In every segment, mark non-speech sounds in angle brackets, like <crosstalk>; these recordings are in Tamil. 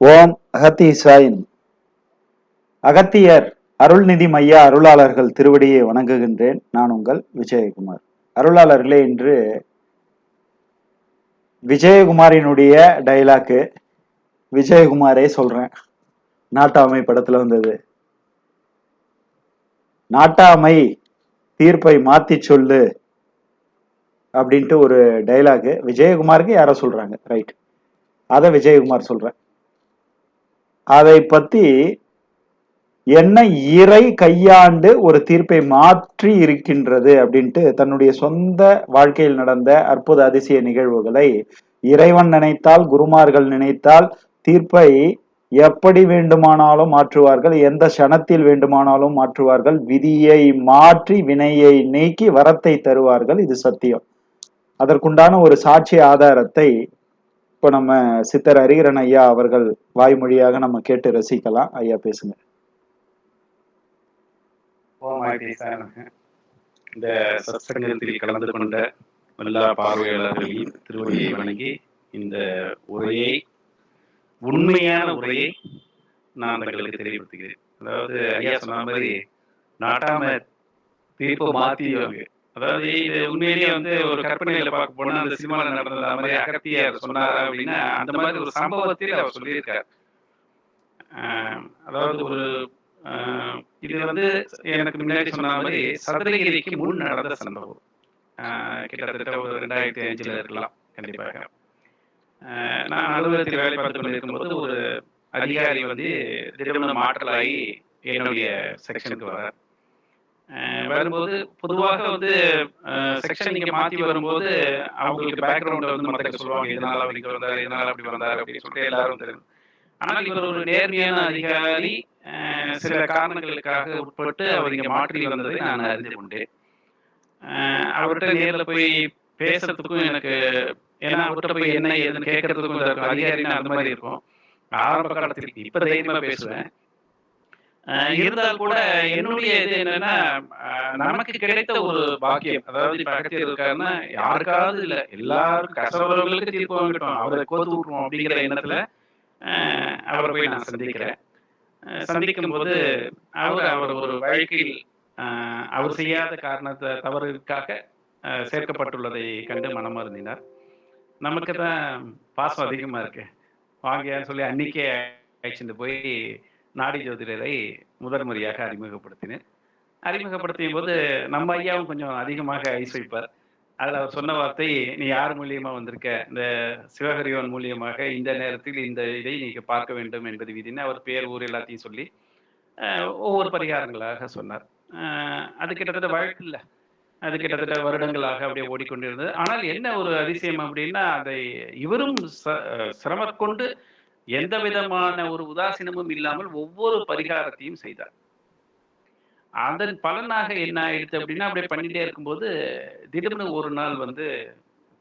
ஓம் அகத்தீஸ்வாயின் அகத்தியர் அருள்நிதி மைய அருளாளர்கள் திருவடியை வணங்குகின்றேன். நான் உங்கள் விஜயகுமார். அருளாளர்களே இன்று விஜயகுமாரினுடைய டைலாக்கு விஜயகுமாரே சொல்றேன். நாட்டாமை படத்துல வந்தது. நாட்டாமை தீர்ப்பை மாத்தி சொல்லு அப்படின்ட்டு ஒரு டைலாகு விஜயகுமாருக்கு யாரோ சொல்றாங்க. ரைட் அதை விஜயகுமார் சொல்றேன் அதை பத்தி என்ன இறை கையாண்டு ஒரு தீர்ப்பை மாற்றி இருக்கின்றது அப்படின்ட்டு தன்னுடைய சொந்த வாழ்க்கையில் நடந்த அற்புத அதிசய நிகழ்வுகளை இறைவன் நினைத்தால் குருமார்கள் நினைத்தால் தீர்ப்பை எப்படி வேண்டுமானாலும் மாற்றுவார்கள் எந்த க்ஷணத்தில் வேண்டுமானாலும் மாற்றுவார்கள் விதியை மாற்றி வினையை நீக்கி வரத்தை தருவார்கள் இது சத்தியம். அதற்குண்டான ஒரு சாட்சி ஆதாரத்தை இப்போ நம்ம சித்தர் ஹரிகரன் ஐயா அவர்கள் வாய்மொழியாக நம்ம கேட்டு ரசிக்கலாம். ஐயா பேசுங்க. இந்த சத்சங்கத்தில் கலந்து கொண்ட எல்லா பார்வையாளர்களையும் திருவடியை வணங்கி இந்த உரையை உண்மையான உரையை நான் தங்களுக்கு தெரியப்படுத்துகிறேன். அதாவது ஐயா சொன்ன மாதிரி நாட்டாம தீர்ப்பு மாத்தியவங்க அதாவது இது உண்மையிலேயே வந்து ஒரு கற்பனையில பார்க்க போனா அந்த சினிமாவில் நடந்தது அந்த மாதிரி அகத்தியர் சொன்னாரா அப்படின்னா அந்த மாதிரி ஒரு சம்பவத்தில் அவர் சொல்லியிருக்கார். அதாவது ஒரு இது வந்து எனக்கு முன்னாடி சொன்ன மாதிரி சதுரகிரிக்கு முன் நடந்த சம்பவம். கிட்டத்தட்ட ஒரு ரெண்டாயிரத்தி அஞ்சுல இருக்கலாம் கண்டிப்பாக. நான் அலுவலகத்தில் வேலை பார்த்து கொண்டிருக்கும்போது ஒரு அதிகாரி வந்து திடீர்னு மாற்றலாகி என்னுடைய செக்ஷனுக்கு வரார் வரும்போது பொதுவாக வந்து செக்ஷன் நீங்க மாத்தி வரும்போது அவங்களுக்கு பேக்ரவுண்ட் வந்து மத்த சொல்லுவாங்க இதனால அவர் இங்க வந்தாரு இதனால அப்படி வந்தாரு அப்படின்னு சொல்லிட்டு எல்லாரும் தெரியும். ஆனால் இவர் ஒரு நேர்மையான அதிகாரி சில காரணங்களுக்காக உட்பட்டு அவர் இங்க மாற்றி வந்ததை நான் அறிந்து கொண்டேன். அவர்கிட்ட நேர்ல போய் பேசுறதுக்கும் எனக்கு ஏன்னா அவர்கிட்ட போய் என்ன ஏதுன்னு கேட்கறதுக்கும் அதிகாரின்னா அந்த மாதிரி இருக்கும். ஆரம்ப காலத்தில் இப்ப தைரியமா பேசுவேன். இருந்தால் கூட என்னுடைய இது என்னன்னா நமக்கு கிடைத்த ஒரு பாக்கியம். அதாவது இப்ப அகத்தியர் இருக்காருன்னா யாருக்காவது இல்ல. எல்லாரும் கஷ்டப்படுறவங்களுக்கு தீர்ப்பு வாங்கிட்டோம். அவரை கோத்து விட்டுருவோம் அப்படிங்கிற எண்ணத்துல அவரை போய் நான் சந்திக்கிறேன். சந்திக்கும் போது அவர் அவர் ஒரு வாழ்க்கையில் அவர் செய்யாத காரணத்தை தவறுக்காக சேர்க்கப்பட்டுள்ளதை கண்டு மனமாருந்தினார் நமக்கு தான் பாசம் அதிகமா இருக்கு. வாங்கியான்னு சொல்லி அன்னைக்கே அழைச்சிட்டு போய் நாடி ஜோதிடரை முதல் முறையாக அறிமுகப்படுத்தினேன். அறிமுகப்படுத்திய போது நம்ம ஐயாவும் கொஞ்சம் அதிகமாக ஐஸ் வைப்பார் அதில் அவர் சொன்ன வார்த்தை நீ யார் மூலியமா வந்திருக்க? இந்த சிவகரிவன் மூலியமாக இந்த நேரத்தில் இந்த இதை நீங்கள் பார்க்க வேண்டும் என்பது விதின்னு அவர் பேர் ஊர் எல்லாத்தையும் சொல்லி அஹ், ஒவ்வொரு பரிகாரங்களாக சொன்னார். அஹ், அது கிட்டத்தட்ட வழக்கு இல்லை. அது கிட்டத்தட்ட வருடங்களாக அப்படியே ஓடிக்கொண்டிருந்தது. ஆனால் என்ன ஒரு அதிசயம் அப்படின்னா அதை இவரும் ச- அஹ், சிரமக்கொண்டு எந்த விதமான ஒரு உதாசீனமும் இல்லாமல் ஒவ்வொரு பரிகாரத்தையும் செய்தார். அதன் பலனாக என்ன ஆயிடுச்சு அப்படின்னா அப்படியே பண்ணிட்டே இருக்கும்போது திடீர்னு ஒரு நாள் வந்து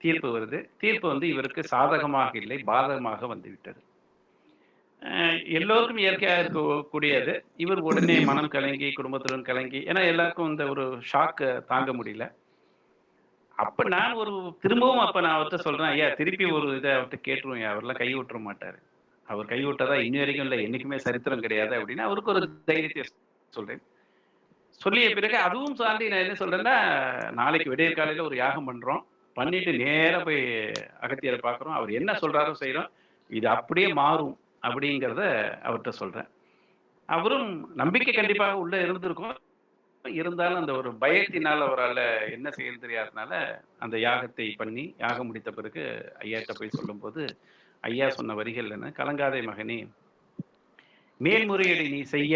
தீர்ப்பு வருது. தீர்ப்பு வந்து இவருக்கு சாதகமாக இல்லை பாதகமாக வந்து விட்டது. எல்லோருக்கும் இயற்கையாக இருக்கக்கூடியது. இவர் உடனே மனம் கலங்கி குடும்பத்துடன் கலங்கி ஏன்னா எல்லாருக்கும் இந்த ஒரு ஷாக்கு தாங்க முடியல. அப்ப நான் ஒரு திரும்பவும் அப்ப நான் அவர்கிட்ட சொல்றேன் ஐயா திருப்பி ஒரு இதை அவர்கிட்ட கேட்டுருவோம் ஐயா அவர்லாம் கை விட்டுற மாட்டாரு. அவர் கை விட்டதா இன்னி வரைக்கும் இல்லை. என்னைக்குமே சரித்திரம் கிடையாது அப்படின்னு அவருக்கு ஒரு தைரியத்தை சொல்றேன். சொல்லிய பிறகு அதுவும் சார்ந்து நான் என்ன சொல்றேன்னா நாளைக்கு விடியற் காலையில ஒரு யாகம் பண்றோம். பண்ணிட்டு நேரா போய் அகத்தியரை பார்க்குறோம். அவர் என்ன சொல்றாரோ செய்றோம். இது அப்படியே மாறும் அப்படிங்கிறத அவர்கிட்ட சொல்றேன். அவரும் நம்பிக்கை கண்டிப்பாக உள்ள இருந்திருக்கும். இருந்தாலும் அந்த ஒரு பயத்தினால் அவரால் என்ன செய்ய தெரியாதனால அந்த யாகத்தை பண்ணி யாகம் முடித்த பிறகு ஐயாட்ட போய் சொல்லும்போது ஐயா சொன்ன வரிகள் என்ன? கலங்காதே மகனே. மேல்முறையீடு நீ செய்ய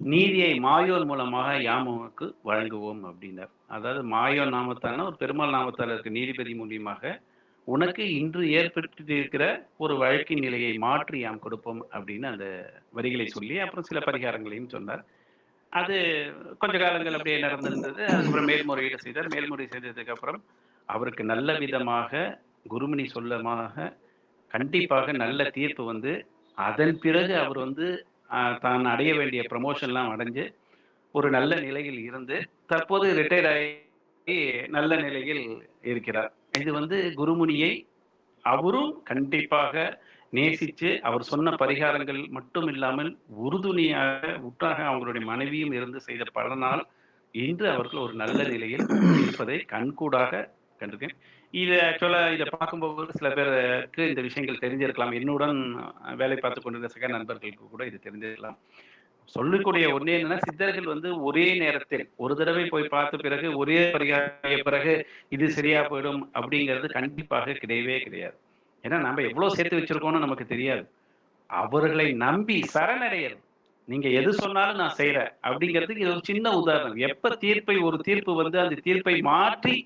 நீதியை மாயோன் மூலமாக யாம் வழங்குவோம் அப்படின்னார். அதாவது மாயோன் நாமத்தான ஒரு பெருமாள் நாமத்தால் இருக்க நீதிபதி மூலியமாக உனக்கு இன்று ஏற்பட்டிருக்கிற ஒரு வழக்கின் நிலையை மாற்றி யாம் கொடுப்போம் அப்படின்னு அந்த வரிகளை சொல்லி அப்புறம் சில பரிகாரங்களையும் சொன்னார். அது கொஞ்ச காலங்கள் அப்படியே நடந்திருந்தது. அதுக்கப்புறம் மேல்முறையீடு செய்தார். மேல்முறை செய்ததுக்கு அப்புறம் அவருக்கு நல்ல விதமாக குருமணி சொல்லமாக கண்டிப்பாக நல்ல தீர்ப்பு வந்து அதன் பிறகு அவர் வந்து தான் அடைய வேண்டிய ப்ரமோஷன்லாம் அடைஞ்சு ஒரு நல்ல நிலையில் இருந்து தற்போது ரிட்டையர் ஆகி நல்ல நிலையில் இருக்கிறார். இது வந்து குருமுனியை அவரும் கண்டிப்பாக நேசிச்சு அவர் சொன்ன பரிகாரங்கள் மட்டும் இல்லாமல் உறுதுணையாக உற்றாக அவங்களுடைய மனைவியும் இருந்து செய்த பலனால் இன்று அவர்கள் ஒரு நல்ல நிலையில் இருப்பதை கண்கூடாக கண்டிருக்கேன். இது ஆக்சுவலாக இதை பார்க்கும்போது சில பேருக்கு இந்த விஷயங்கள் தெரிஞ்சிருக்கலாம். என்னுடன் வேலை பார்த்து கொண்டிருந்த சக நண்பர்களுக்கு கூட இது தெரிஞ்சிருக்கலாம். சொல்லக்கூடிய ஒண்ணே என்னன்னா சித்தர்கள் வந்து ஒரே நேரத்தில் ஒரு தடவை போய் பார்த்த பிறகு ஒரே பரிகாரிய பிறகு இது சரியா போயிடும் அப்படிங்கிறது கண்டிப்பாக கிடையவே கிடையாது. ஏன்னா நம்ம எவ்வளவு சேர்த்து வச்சிருக்கோம்னு நமக்கு தெரியாது. அவர்களை நம்பி சரணடையல். நீங்க எது சொன்னாலும் நான் செய்யறேன் அப்படிங்கிறதுக்கு இது ஒரு சின்ன உதாரணம். எப்ப தீர்ப்பை ஒரு தீர்ப்பு வந்து அந்த தீர்ப்பை மாற்றி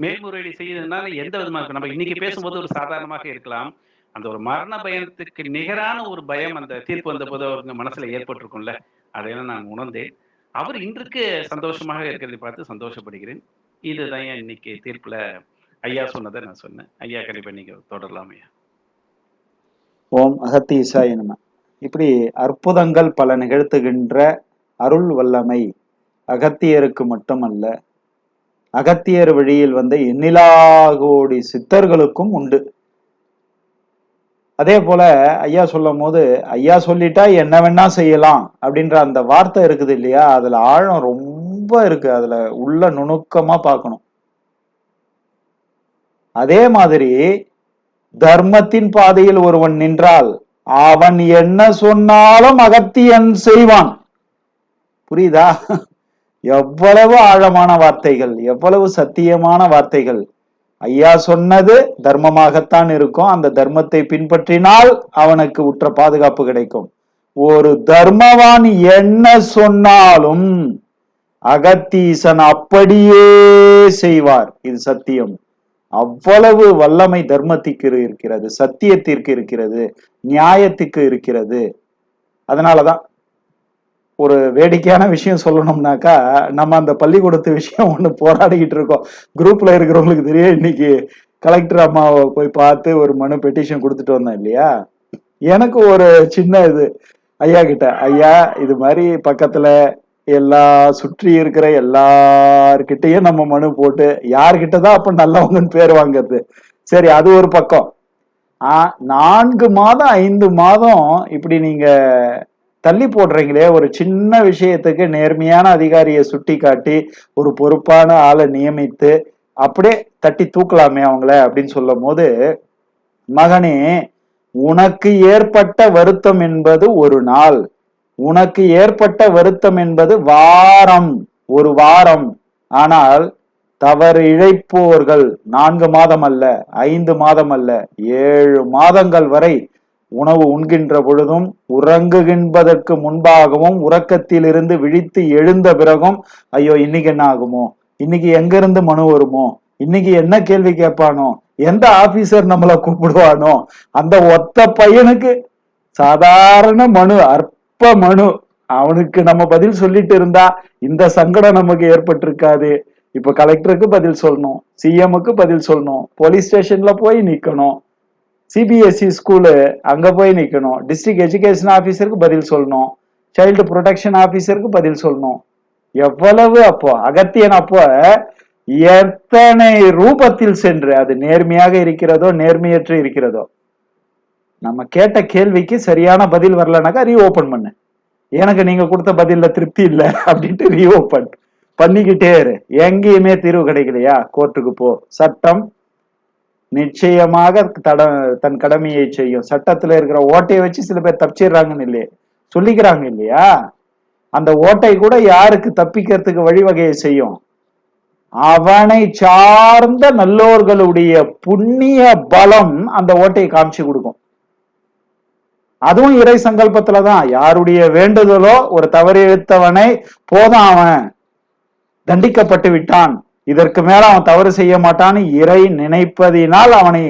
மேல்முறையீடு செய்யறதுனால எந்த விதமா இருக்கும் நம்ம இன்னைக்கு பேசும்போது ஒரு சாதாரணமாக இருக்கலாம். அந்த ஒரு மரண பயத்துக்கு நிகரான ஒரு பயம் அந்த தீர்ப்பு வந்த போது அவருங்க மனசுல ஏற்பட்டிருக்கும்ல. அதையெல்லாம் நான் உணர்ந்தேன். அவர் இன்றைக்கு சந்தோஷமாக இருக்கிறதை பார்த்து சந்தோஷப்படுகிறேன். இதுதான் இன்னைக்கு தீர்ப்புல ஐயா சொன்னதை நான் சொன்னேன். ஐயா கண்டிப்பா நீங்க தொடரலாம் ஐயா. ஓம் அகத்தீசாய நம. இப்படி அற்புதங்கள் பல நிகழ்த்துகின்ற அருள் வல்லமை அகத்தியருக்கு மட்டுமல்ல அகத்தியர் வழியில் வந்த எண்ணிலாகோடி சித்தர்களுக்கும் உண்டு. அதே போல ஐயா சொல்லும் போது ஐயா சொல்லிட்டா என்ன வேணா செய்யலாம் அப்படின்ற அந்த வார்த்தை இருக்குது இல்லையா? அதுல ஆழம் ரொம்ப இருக்கு. அதுல உள்ள நுணுக்கமா பார்க்கணும். அதே மாதிரி தர்மத்தின் பாதையில் ஒருவன் நின்றால் அவன் என்ன சொன்னாலும் அகத்தியன் செய்வான். புரியுதா? எவ்வளவு ஆழமான வார்த்தைகள் எவ்வளவு சத்தியமான வார்த்தைகள். ஐயா சொன்னது தர்மமாகத்தான் இருக்கும். அந்த தர்மத்தை பின்பற்றினால் அவனுக்கு உற்ற பாதுகாப்பு கிடைக்கும். ஒரு தர்மவான் என்ன சொன்னாலும் அகத்தீசன் அப்படியே செய்வார். இது சத்தியம். அவ்வளவு வல்லமை தர்மத்திற்கு இருக்கிறது சத்தியத்திற்கு இருக்கிறது நியாயத்துக்கு இருக்கிறது. அதனாலதான் ஒரு வேடிக்கையான விஷயம் சொல்லணும்னாக்கா நம்ம அந்த பள்ளிக்கூடத்து விஷயம் ஒன்று போராடிக்கிட்டு இருக்கோம். குரூப்ல இருக்கிறவங்களுக்கு தெரியும். இன்னைக்கு கலெக்டர் அம்மாவை போய் பார்த்து ஒரு மனு பெட்டிஷன் கொடுத்துட்டு வந்தேன் இல்லையா? எனக்கு ஒரு சின்ன இது. ஐயா கிட்ட ஐயா இது மாதிரி பக்கத்துல எல்லா சுற்றி இருக்கிற எல்லார்கிட்டையும் நம்ம மனு போட்டு யார்கிட்ட தான் அப்ப நல்லவங்கன்னு பேர் வாங்குறது? சரி அது ஒரு பக்கம். ஆ, நான்கு மாதம் ஐந்து மாதம் இப்படி நீங்க தள்ளி போடுறீங்களே ஒரு சின்ன விஷயத்துக்கு நேர்மையான அதிகாரியை சுட்டி காட்டி ஒரு பொறுப்பான ஆளை நியமித்து அப்படியே தட்டி தூக்கலாமே அவங்கள அப்படின்னு சொல்லும் போது மகனே உனக்கு ஏற்பட்ட வருத்தம் என்பது ஒரு நாள். உனக்கு ஏற்பட்ட வருத்தம் என்பது வாரம் ஒரு வாரம். ஆனால் தவறு இழைப்போர்கள் நான்கு மாதம் அல்ல ஐந்து மாதம் அல்ல ஏழு மாதங்கள் வரை உணவு உண்கின்ற பொழுதும் உறங்குகின்பதற்கு முன்பாகவும் உறக்கத்திலிருந்து விழித்து எழுந்த பிறகும் ஐயோ இன்னைக்கு என்ன ஆகுமோ? இன்னைக்கு எங்கிருந்து மனு வருமோ? இன்னைக்கு என்ன கேள்வி கேட்பானோ? எந்த ஆபீசர் நம்மள கூப்பிடுவானோ? அந்த ஒத்த பையனுக்கு சாதாரண மனு அற்ப மனு. அவனுக்கு நம்ம பதில் சொல்லிட்டு இருந்தா இந்த சங்கடம் நமக்கு ஏற்பட்டிருக்காது. இப்ப கலெக்டருக்கு பதில் சொல்லணும் சிஎம்முக்கு பதில் சொல்லணும் போலீஸ் ஸ்டேஷன்ல போய் நிக்கணும். சிபிஎஸ்சி ஸ்கூலு அங்கே போய் நிற்கணும் டிஸ்ட்ரிக்ட் எஜுகேஷன் ஆஃபீஸருக்கு பதில் சொல்லணும். சைல்டு ப்ரொடெக்ஷன் ஆஃபீஸருக்கு பதில் சொல்லணும். எவ்வளவு அப்போ? அகத்தியன் அப்போ எத்தனை ரூபத்தில் சென்று அது நேர்மையாக இருக்கிறதோ நேர்மையற்று இருக்கிறதோ? நம்ம கேட்ட கேள்விக்கு சரியான பதில் வரலனாக்கா ரீஓபன் பண்ணு. எனக்கு நீங்க கொடுத்த பதில்ல திருப்தி இல்லை அப்படின்ட்டு ரீஓபன் பண்ணிக்கிட்டே இரு. எங்கேயுமே தீர்வு கிடைக்கலையா? கோர்ட்டுக்கு போ. சட்டம் நிச்சயமாக தட தன் கடமையை செய்யும். சட்டத்துல இருக்கிற ஓட்டையை வச்சு சில பேர் தப்பிச்சிடுறாங்கன்னு இல்லையே. சொல்லிக்கிறாங்க இல்லையா? அந்த ஓட்டை கூட யாருக்கு தப்பிக்கிறதுக்கு வழிவகையை செய்யும்? அவனை சார்ந்த நல்லோர்களுடைய புண்ணிய பலம் அந்த ஓட்டையை காமிச்சு கொடுக்கும். அதுவும் இறை சங்கல்பத்துல தான். யாருடைய வேண்டுதலோ ஒரு தவறிழைத்தவனை போதான் அவன் தண்டிக்கப்பட்டு விட்டான். இதற்கு மேல அவன் தவறு செய்ய மாட்டான்னு இறை நினைப்பதினால் அவனை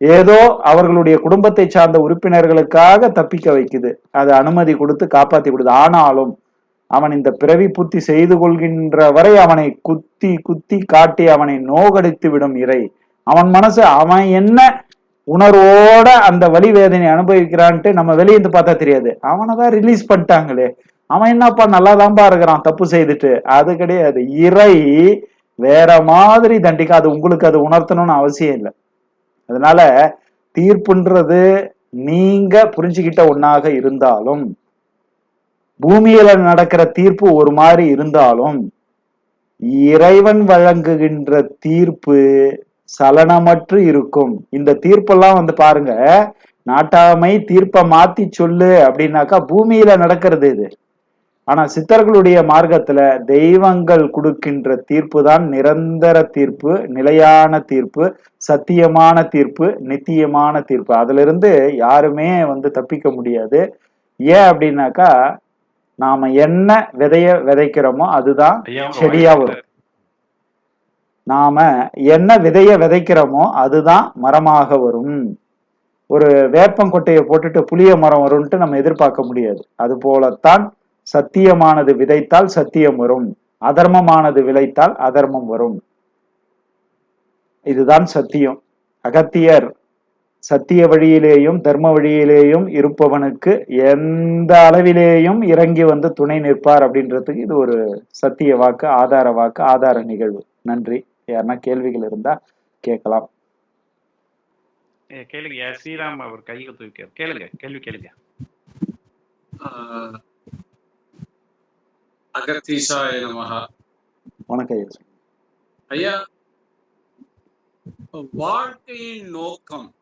ஏதோ அவர்களுடைய குடும்பத்தை சார்ந்த உறுப்பினர்களுக்காக தப்பிக்க வைக்குது. அது அனுமதி கொடுத்து காப்பாத்தி கொடுது ஆனாலும் அவன் இந்த பிறவி புத்தி செய்து கொள்கின்ற வரை அவனை குத்தி குத்தி காட்டி அவனை நோகடித்து விடும் இறை. அவன் மனசு அவன் என்ன உணர்வோட அந்த வழி வேதனை அனுபவிக்கிறான்ட்டு நம்ம வெளியே இருந்து பார்த்தா தெரியாது. அவனை தான் ரிலீஸ் பண்ணிட்டாங்களே. அவன் என்னப்பா நல்லாதான்பா இருக்கிறான் தப்பு செய்துட்டு. அது கிடையாது. இறை வேற மாதிரி தண்டிக்க அது உங்களுக்கு அது உணர்த்தணும்னு அவசியம் இல்லை. அதனால தீர்ப்புன்றது நீங்க புரிஞ்சுக்கிட்ட ஒன்னாக இருந்தாலும் பூமியில நடக்கிற தீர்ப்பு ஒரு மாதிரி இருந்தாலும் இறைவன் வழங்குகின்ற தீர்ப்பு சலனமற்று இருக்கும். இந்த தீர்ப்பெல்லாம் வந்து பாருங்க நாட்டாமை தீர்ப்பை மாத்தி சொல்லு அப்படின்னாக்கா பூமியில நடக்கிறது இது. ஆனா சித்தர்களுடைய மார்க்கத்துல தெய்வங்கள் கொடுக்கின்ற தீர்ப்பு தான் நிரந்தர தீர்ப்பு நிலையான தீர்ப்பு சத்தியமான தீர்ப்பு நித்தியமான தீர்ப்பு. அதுல இருந்து யாருமே வந்து தப்பிக்க முடியாது. ஏன் அப்படின்னாக்கா நாம என்ன விதைய விதைக்கிறோமோ அதுதான் செடியா வரும். நாம என்ன விதைய விதைக்கிறோமோ அதுதான் மரமாக வரும். ஒரு வேப்பங்கொட்டையை போட்டுட்டு புளிய மரம் வரும்ட்டு நம்ம எதிர்பார்க்க முடியாது. அது போலத்தான் சத்தியமானது விதைத்தால் சத்தியம் வரும். அதர்மமானது விளைத்தால் அதர்மம் வரும். இதுதான் சத்தியம். அகத்தியர் சத்திய வழியிலேயும் தர்ம வழியிலேயும் இருப்பவனுக்கு எந்த அளவிலேயும் இறங்கி வந்து துணை நிற்பார் அப்படின்றதுக்கு இது ஒரு சத்திய வாக்கு ஆதார வாக்கு ஆதார நிகழ்வு. நன்றி. யாருன்னா கேள்விகள் இருந்தா கேட்கலாம். ஏ, கேளுங்க. ஸ்ரீராம் அவர் கை தூக்கியார் கேளுங்க. கேள்வி கேளுங்க. ஆஹ் அகத்தீசாய நமஹா வணக்கம் ஐயா. வாழ்க்கையின் நோக்கம்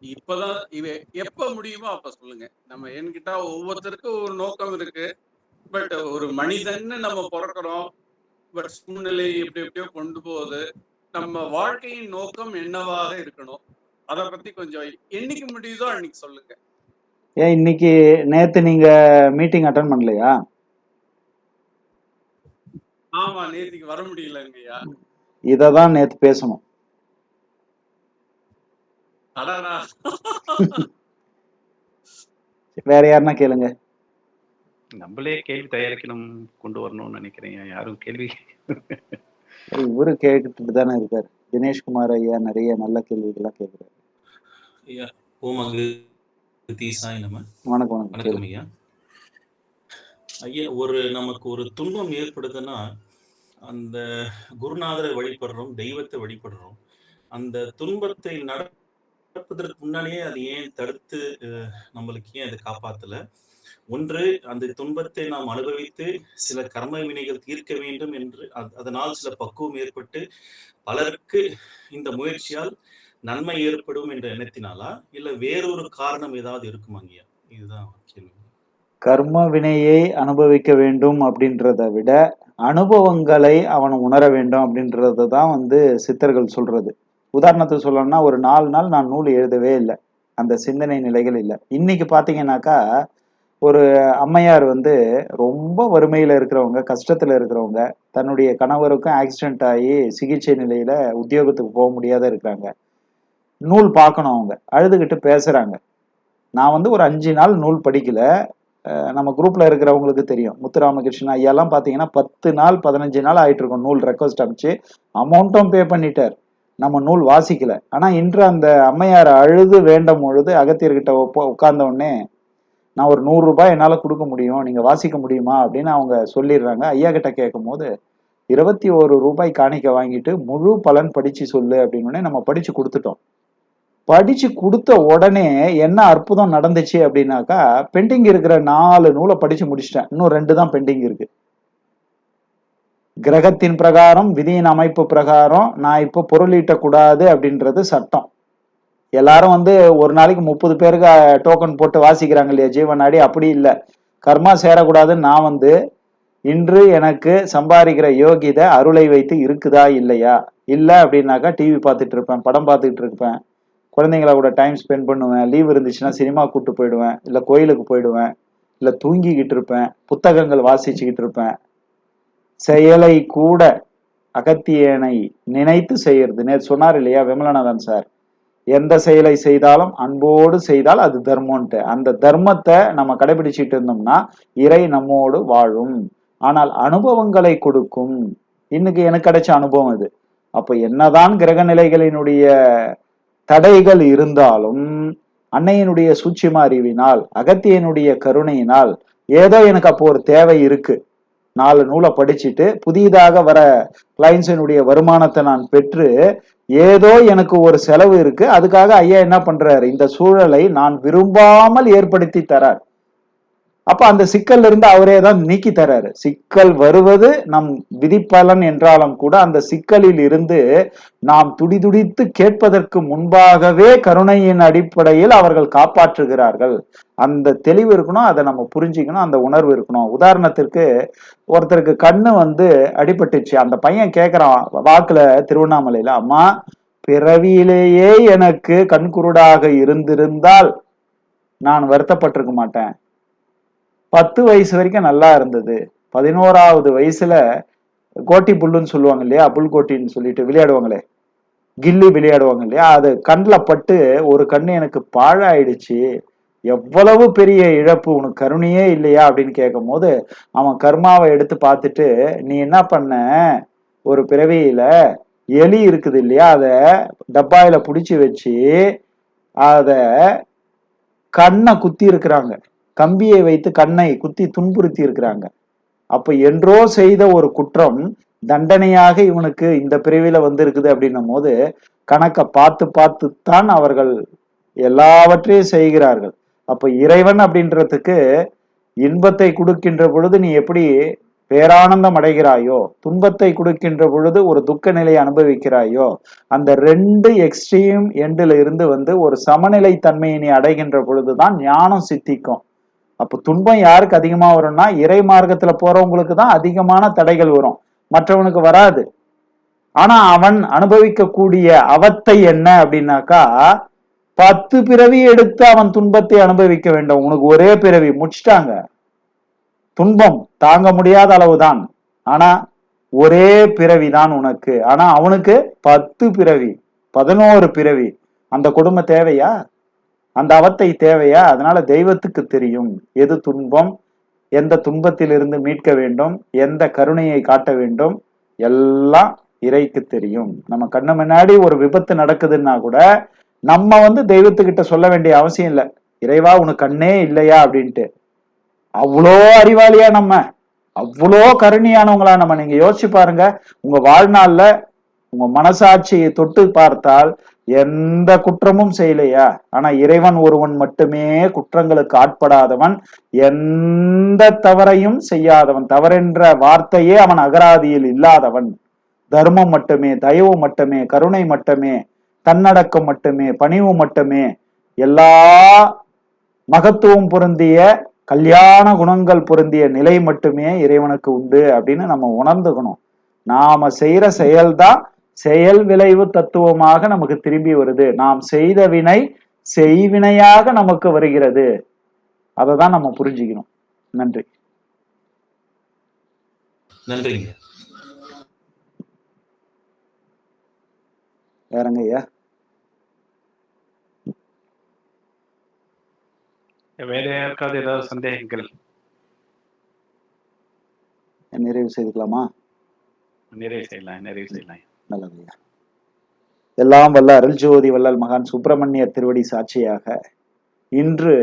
இப்பதான் இவ எப்ப முடியுமோ அப்ப சொல்லுங்க. நம்ம என்கிட்ட ஒவ்வொருத்தருக்கும் ஒரு நோக்கம் இருக்கு. பட் ஒரு மனிதன் நம்ம பிறக்கிறோம். பட் சூழ்நிலை எப்படி எப்படியோ கொண்டு போகுது. நம்ம வாழ்க்கையின் நோக்கம் என்னவாக இருக்கணும்? அத பத்தி கொஞ்சம் என்னைக்கு முடியுதோ அன்னைக்கு சொல்லுங்க. ஏன் இன்னைக்கு நேத்து நீங்க மீட்டிங் அட்டன் பண்ணலையா? ஆமா நேத்திக்கு வர முடியலங்கய்யா. இதை தான் நேத்து பேசணும். அடடா. <laughs> வேற யாருன்னா கேளுங்க. நம்மளே கேள்வி தயாரிக்கணும் கொண்டு வரணும்னு நினைக்கிறேன். யாரும் கேள்வி இவரு கேட்டுட்டு தானே இருக்காரு. தினேஷ்குமார் ஐயா நிறைய நல்ல கேள்விகள்லாம் கேட்கிறாரு ஐயா வணக்கம். வணக்கம் ஐயா. ஐயா ஒரு நமக்கு ஒரு துன்பம் ஏற்படுதுன்னா அந்த குருநாதரை வழிபடுறோம் தெய்வத்தை வழிபடுறோம். அந்த துன்பத்தை நடப்பதற்கு முன்னாடியே அது ஏன் தடுத்து நம்மளுக்கு ஏன் அதை காப்பாத்தல? ஒன்று அந்த துன்பத்தை நாம் அனுபவித்து சில கர்ம வினைகள் தீர்க்க வேண்டும் என்று அதனால் சில பக்குவம் ஏற்பட்டு பலருக்கு இந்த முயற்சியால் நன்மை ஏற்படும் என்ற எண்ணத்தினாலா? இல்ல வேறொரு காரணம் ஏதாவது இருக்குமாங்கய்யா? இதுதான். கர்ம வினையை அனுபவிக்க வேண்டும் அப்படின்றத விட அனுபவங்களை அவன் உணர வேண்டும் அப்படின்றத தான் வந்து சித்தர்கள் சொல்றது. உதாரணத்துக்கு சொல்லணும்னா ஒரு நாலு நாள் நான் நூல் எழுதவே இல்லை. அந்த சிந்தனை நிலைகள் இல்லை. இன்னைக்கு பார்த்தீங்கன்னாக்கா ஒரு அம்மையார் வந்து ரொம்ப வறுமையில் இருக்கிறவங்க கஷ்டத்தில் இருக்கிறவங்க தன்னுடைய கணவருக்கும் ஆக்சிடென்ட் ஆகி சிகிச்சை நிலையில் உத்தியோகத்துக்கு போக முடியாத இருக்கிறாங்க. நூல் பார்க்கணும் அவங்க. அழுதுகிட்டு பேசுகிறாங்க நான் வந்து ஒரு அஞ்சு நாள் நூல் படிக்கல. நம்ம குரூப்ல இருக்கிறவங்களுக்கு தெரியும். முத்துராமகிருஷ்ணன் ஐயாலாம் பார்த்தீங்கன்னா பத்து நாள் பதினஞ்சு நாள் ஆயிட்டு இருக்கும் நூல் ரெக்வஸ்ட் அனுப்பிச்சு. அமௌண்ட்டும் பே பண்ணிட்டார். நம்ம நூல் வாசிக்கல. ஆனா இன்று அந்த அம்மையார் அழுது வேண்டும் பொழுது அகத்தியர்கிட்ட உட்கார்ந்த உடனே நான் ஒரு நூறு ரூபாய் என்னால கொடுக்க முடியும். நீங்க வாசிக்க முடியுமா? அப்படின்னு அவங்க சொல்லிடுறாங்க. ஐயா கிட்ட கேட்கும் போது இருபத்தி ஒரு ரூபாய் காணிக்க வாங்கிட்டு முழு பலன் படிச்சு சொல்லு அப்படின்னு நம்ம படிச்சு கொடுத்துட்டோம். படிச்சு கொடுத்த உடனே என்ன அற்புதம் நடந்துச்சு அப்படின்னாக்கா பெண்டிங் இருக்கிற நாலு நூலை படிச்சு முடிச்சிட்டேன். இன்னும் ரெண்டு தான் பெண்டிங் இருக்கு. கிரகத்தின் பிரகாரம் விதியின் அமைப்பு பிரகாரம் நான் இப்போ பொருளீட்டக்கூடாது அப்படின்றது சட்டம். எல்லாரும் வந்து ஒரு நாளைக்கு முப்பது பேருக்கு டோக்கன் போட்டு வாசிக்கிறாங்க இல்லையா? ஜீவனாடி அப்படி இல்லை. கர்மா சேரக்கூடாதுன்னு நான் வந்து இன்று எனக்கு சம்பாதிக்கிற யோகிதை அருளை வைத்து இருக்குதா இல்லையா? இல்லை அப்படின்னாக்கா டிவி பார்த்துட்டு இருப்பேன் படம் பார்த்துட்டு இருப்பேன். குழந்தைங்களா கூட டைம் ஸ்பெண்ட் பண்ணுவேன். லீவ் இருந்துச்சுன்னா சினிமா கூட்டு போயிடுவேன். இல்லை கோயிலுக்கு போயிடுவேன். இல்லை தூங்கிக்கிட்டு இருப்பேன். புத்தகங்கள் வாசிச்சுக்கிட்டு இருப்பேன். செயலை கூட அகத்தியனை நினைத்து செய்யறது. நேற்று சொன்னார் இல்லையா விமலநாதன் சார்? எந்த செயலை செய்தாலும் அன்போடு செய்தால் அது தர்மம்ட்டு அந்த தர்மத்தை நம்ம கடைபிடிச்சிட்டு இருந்தோம்னா இறை நம்மோடு வாழும். ஆனால் அனுபவங்களை கொடுக்கும். இன்னைக்கு எனக்கு கிடைச்ச அனுபவம் இது. அப்போ என்னதான் கிரக நிலைகளினுடைய தடைகள் இருந்தாலும் அன்னையினுடைய சூட்சிமா அறிவினால் அகத்தியனுடைய கருணையினால் ஏதோ எனக்கு அப்போ ஒரு தேவை இருக்கு. நாலு நூலை படிச்சுட்டு புதிதாக வர கிளைண்ட்ஸினுடைய வருமானத்தை நான் பெற்று ஏதோ எனக்கு ஒரு செலவு இருக்கு. அதுக்காக ஐயா என்ன பண்றாரு? இந்த சூழலை நான் விரும்பாமல் ஏற்படுத்தி தரார். அப்ப அந்த சிக்கல்ல இருந்து அவரே தான் நீக்கி தர்றாரு. சிக்கல் வருவது நம் விதிப்பலன் என்றாலும் கூட அந்த சிக்கலில் இருந்து நாம் துடிதுடித்து கேட்பதற்கு முன்பாகவே கருணையின் அடிப்படையில் அவர்கள் காப்பாற்றுகிறார்கள். அந்த தெளிவு இருக்கணும் அதை நம்ம புரிஞ்சுக்கணும் அந்த உணர்வு இருக்கணும். உதாரணத்திற்கு ஒருத்தருக்கு கண்ணு வந்து அடிபட்டுச்சு. அந்த பையன் கேக்குறான் வாக்குல திருவண்ணாமலையில அம்மா பிறவியிலேயே எனக்கு கண்குருடாக இருந்திருந்தால் நான் வருத்தப்பட்டிருக்க மாட்டேன். பத்து வயசு வரைக்கும் நல்லா இருந்தது. பதினோராவது வயசுல கோட்டி புல்லுன்னு சொல்லுவாங்க இல்லையா? புல் கோட்டின்னு சொல்லிட்டு விளையாடுவாங்களே? கில்லி விளையாடுவாங்க இல்லையா? அது கண்ணில் பட்டு ஒரு கண்ணு எனக்கு பாழாயிடுச்சு. எவ்வளவு பெரிய இழப்பு உனக்கு கருணையே இல்லையா? அப்படின்னு கேட்கும் போது அவன் கர்மாவை எடுத்து பார்த்துட்டு நீ என்ன பண்ண? ஒரு பிறவியில எலி இருக்குது இல்லையா? அதை டப்பாயில பிடிச்சி வச்சு அதை கண்ணை குத்தி இருக்கிறாங்க. கம்பியை வைத்து கண்ணை குத்தி துன்புறுத்தி இருக்கிறாங்க. அப்ப என்றோ செய்த ஒரு குற்றம் தண்டனையாக இவனுக்கு இந்த பிரிவில வந்திருக்குது அப்படின்னும் போது கணக்கை பார்த்து பார்த்து தான் அவர்கள் எல்லாவற்றையும் செய்கிறார்கள். அப்ப இறைவன் அப்படின்றதுக்கு இன்பத்தை கொடுக்கின்ற பொழுது நீ எப்படி பேரானந்தம் அடைகிறாயோ துன்பத்தை கொடுக்கின்ற பொழுது ஒரு துக்க நிலையை அனுபவிக்கிறாயோ அந்த ரெண்டு எக்ஸ்ட்ரீம் எண்டில் இருந்து வந்து ஒரு சமநிலை தன்மையை நீ அடைகின்ற பொழுதுதான் ஞானம் சித்திக்கும். அப்போ துன்பம் யாருக்கு அதிகமா வரும்னா இறை மார்க்கத்துல போறவங்களுக்கு தான் அதிகமான தடைகள் வரும். மற்றவனுக்கு வராது. ஆனா அவன் அனுபவிக்கக்கூடிய அவத்தை என்ன அப்படின்னாக்கா பத்து பிறவி எடுத்து அவன் துன்பத்தை அனுபவிக்க வேண்டும். உனக்கு ஒரே பிறவி முடிச்சிட்டாங்க. துன்பம் தாங்க முடியாத அளவுதான். ஆனா ஒரே பிறவி தான் உனக்கு. ஆனா அவனுக்கு பத்து பிறவி பதினோரு பிறவி. அந்த குடும்ப தேவையா? அந்த அவத்தை தேவையா? அதனால தெய்வத்துக்கு தெரியும். எது துன்பம்? எந்த துன்பத்திலிருந்து மீட்க வேண்டும்? எந்த கருணையை காட்ட வேண்டும்? எல்லாம் இறைக்கு தெரியும். நம்ம கண்ணு முன்னாடி ஒரு விபத்து நடக்குதுன்னா கூட நம்ம வந்து தெய்வத்துக்கிட்ட சொல்ல வேண்டிய அவசியம் இல்லை. இறைவா உனக்கு கண்ணே இல்லையா? அப்படின்ட்டு. அவ்வளோ அறிவாளியா நம்ம. அவ்வளோ கருணையானவங்களா நம்ம. நீங்க யோசிச்சு பாருங்க. உங்க வாழ்நாள்ல உங்க மனசாட்சியை தொட்டு பார்த்தால் எந்த குற்றமும் செய்யலையா? ஆனா இறைவன் ஒருவன் மட்டுமே குற்றங்களுக்கு ஆட்படாதவன். எந்த தவறையும் செய்யாதவன். தவறென்ற வார்த்தையே அவன் அகராதியில் இல்லாதவன். தர்மம் மட்டுமே தயவு மட்டுமே கருணை மட்டுமே தன்னடக்கம் மட்டுமே பணிவு மட்டுமே எல்லா மகத்துவம் பொருந்திய கல்யாண குணங்கள் பொருந்திய நிலை மட்டுமே இறைவனுக்கு உண்டு அப்படின்னு நம்ம உணர்ந்துக்கணும். நாம செய்யற செயல்தான் செயல் விளைவு தத்துவமாக நமக்கு திரும்பி வருது. நாம் செய்த வினை செய்வினையாக நமக்கு வருகிறது. அதை தான் நம்ம புரிஞ்சுக்கணும். நன்றி. நன்றிங்க. வேறங்க ஐயா? வேற யாருக்காவது ஏதாவது சந்தேகங்கள்? நிறைவு செய்துக்கலாமா? நிறைவு செய்யலாம் நிறைவு செய்யலாம். நல்லது எல்லாம் வல்ல அருள் ஜோதி வள்ளல் மகான் சுப்பிரமணியர் திருவடி சாட்சியாக இன்று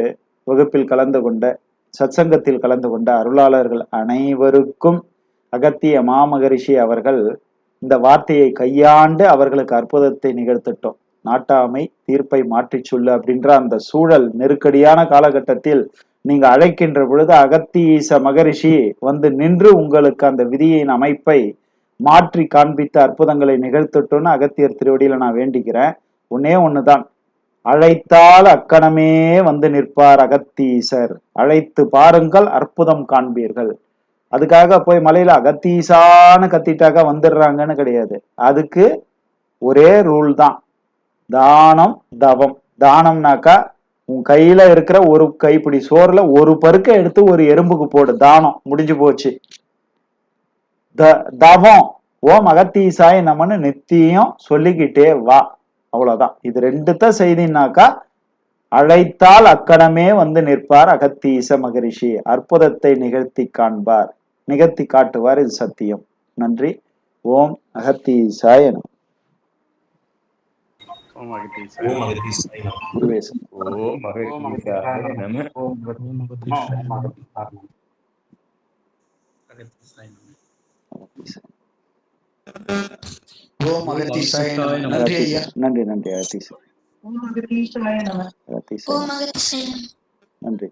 வகுப்பில் கலந்து கொண்ட சத்சங்கத்தில் கலந்து கொண்ட அருளாளர்கள் அனைவருக்கும் அகத்திய மாமகரிஷி அவர்கள் இந்த வார்த்தையை கையாண்டு அவர்களுக்கு அற்புதத்தை நிகழ்த்திட்டோம். நாட்டாமை தீர்ப்பை மாற்றிச் சொல்லு அப்படின்ற அந்த சூழல் நெருக்கடியான காலகட்டத்தில் நீங்க அழைக்கின்ற பொழுது அகத்தீச மகரிஷி வந்து நின்று உங்களுக்கு அந்த விதியின் அமைப்பை மாற்றி காண்பித்த அற்புதங்களை நிகழ்த்தட்டும்னு அகத்தியர் திருவடியில நான் வேண்டிக்கிறேன். ஒன்னே ஒண்ணுதான். அழைத்தால் அக்கணமே வந்து நிற்பார் அகத்தீசர். அழைத்து பாருங்கள் அற்புதம் காண்பீர்கள். அதுக்காக போய் மலையில அகத்தீசான்னு கத்திட்டாக்கா வந்துடுறாங்கன்னு கிடையாது. அதுக்கு ஒரே ரூல் தான். தானம் தவம். தானம்னாக்கா உன் கையில இருக்கிற ஒரு கைப்பிடி சோறுல ஒரு பருக்க எடுத்து ஒரு எறும்புக்கு போடு. தானம் முடிஞ்சு போச்சு. த தவம் ஓம் அகத்தீசாய் நம்மன்னு நித்தியம் சொல்லிக்கிட்டே வா. அவ்வளவுதான். இது ரெண்டுத்த செய்தினாக்கா அழைத்தால் அக்கணமே வந்து நிற்பார் அகத்தீச மகரிஷி. அற்புதத்தை நிகழ்த்தி காண்பார். நிகழ்த்தி காட்டுவார் இது சத்தியம். நன்றி. ஓம் அகத்தீசாய நம. ஓம் அகத்தீச ஓம் அகதீசாய நமः. ஓம் அகத்தீசாய நமः. ஓம் அகத்தீசாய நம நன்றி ஐயா நன்றி நன்றி ஓம் அகதீஷாய நம நம நன்றி